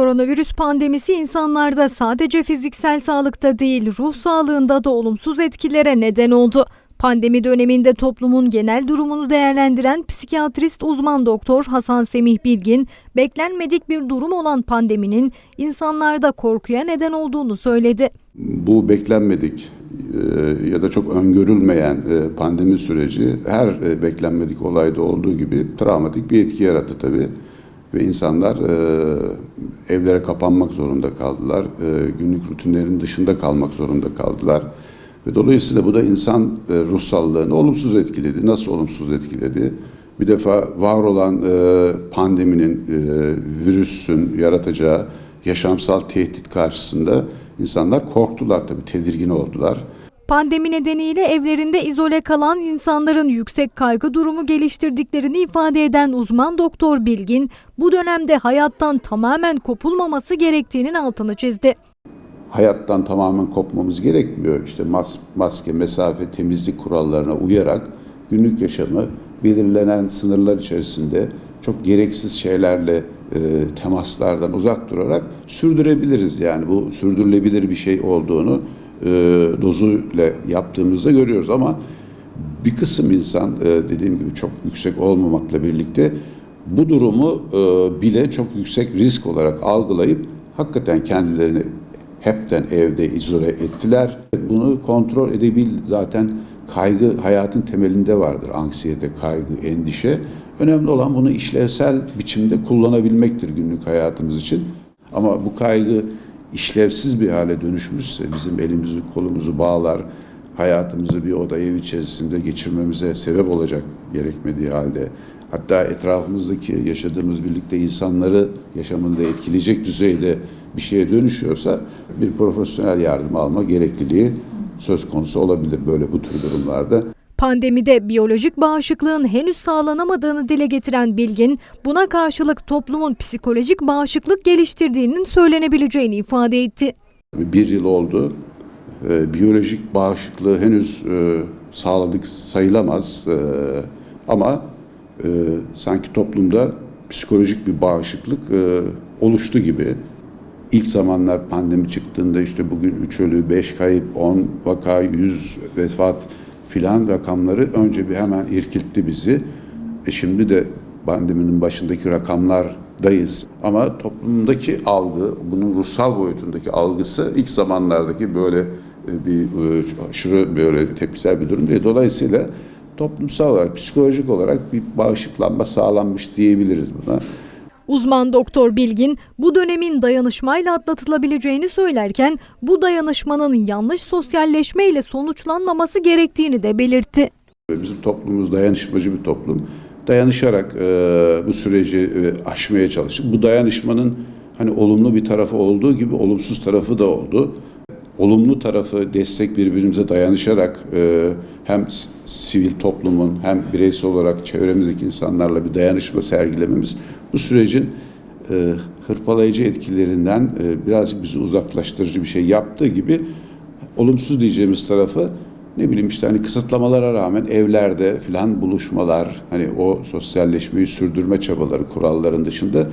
Koronavirüs pandemisi insanlarda sadece fiziksel sağlıkta değil, ruh sağlığında da olumsuz etkilere neden oldu. Pandemi döneminde toplumun genel durumunu değerlendiren psikiyatrist uzman doktor Hasan Semih Bilgin, beklenmedik bir durum olan pandeminin insanlarda korkuya neden olduğunu söyledi. Bu beklenmedik e, ya da çok öngörülmeyen e, pandemi süreci her e, beklenmedik olayda olduğu gibi travmatik bir etki yarattı tabii. Ve insanlar evlere kapanmak zorunda kaldılar. Günlük rutinlerin dışında kalmak zorunda kaldılar. Ve dolayısıyla bu da insan ruh sağlığını olumsuz etkiledi. Nasıl olumsuz etkiledi? Bir defa var olan pandeminin, virüsün yaratacağı yaşamsal tehdit karşısında insanlar korktular tabii, tedirgin oldular. Pandemi nedeniyle evlerinde izole kalan insanların yüksek kaygı durumu geliştirdiklerini ifade eden uzman doktor Bilgin, bu dönemde hayattan tamamen kopulmaması gerektiğinin altını çizdi. Hayattan tamamen kopmamız gerekmiyor. İşte mas maske, mesafe, temizlik kurallarına uyarak günlük yaşamı belirlenen sınırlar içerisinde çok gereksiz şeylerle e, temaslardan uzak durarak sürdürebiliriz. Yani bu sürdürülebilir bir şey olduğunu e, dozuyla yaptığımızda görüyoruz ama bir kısım insan e, dediğim gibi çok yüksek olmamakla birlikte bu durumu e, bile çok yüksek risk olarak algılayıp hakikaten kendilerini hepten evde izole ettiler. Bunu kontrol edebil zaten kaygı hayatın temelinde vardır. Anksiyete, kaygı, endişe. Önemli olan bunu işlevsel biçimde kullanabilmektir günlük hayatımız için. Ama bu kaygı işlevsiz bir hale dönüşmüşse bizim elimizi kolumuzu bağlar, hayatımızı bir oda ev içerisinde geçirmemize sebep olacak gerekmediği halde hatta etrafımızdaki yaşadığımız birlikte insanları yaşamında etkileyecek düzeyde bir şeye dönüşüyorsa bir profesyonel yardım alma gerekliliği söz konusu olabilir böyle bu tür durumlarda. Pandemide biyolojik bağışıklığın henüz sağlanamadığını dile getiren Bilgin, buna karşılık toplumun psikolojik bağışıklık geliştirdiğinin söylenebileceğini ifade etti. Bir yıl oldu. Ee, biyolojik bağışıklığı henüz e, sağladık sayılamaz. Ee, ama e, sanki toplumda psikolojik bir bağışıklık e, oluştu gibi. İlk zamanlar pandemi çıktığında işte bugün 3 ölü, 5 kayıp, 10 vaka, 100 vefat filan rakamları önce bir hemen irkiltti bizi. E şimdi de pandeminin başındaki rakamlardayız. Ama toplumdaki algı, bunun ruhsal boyutundaki algısı ilk zamanlardaki böyle e, bir e, aşırı böyle tepkisel bir durum değil. Dolayısıyla toplumsal olarak, psikolojik olarak bir bağışıklanma sağlanmış diyebiliriz buna. Uzman doktor Bilgin bu dönemin dayanışmayla atlatılabileceğini söylerken bu dayanışmanın yanlış sosyalleşme ile sonuçlanmaması gerektiğini de belirtti. Bizim toplumumuz dayanışmacı bir toplum. Dayanışarak e, bu süreci e, aşmaya çalıştık. Bu dayanışmanın hani olumlu bir tarafı olduğu gibi olumsuz tarafı da oldu. Olumlu tarafı destek birbirimize dayanışarak e, hem sivil toplumun hem bireysel olarak çevremizdeki insanlarla bir dayanışma sergilememiz bu sürecin e, hırpalayıcı etkilerinden e, birazcık bizi uzaklaştırıcı bir şey yaptığı gibi olumsuz diyeceğimiz tarafı ne bileyim işte hani kısıtlamalara rağmen evlerde filan buluşmalar hani o sosyalleşmeyi sürdürme çabaları kuralların dışında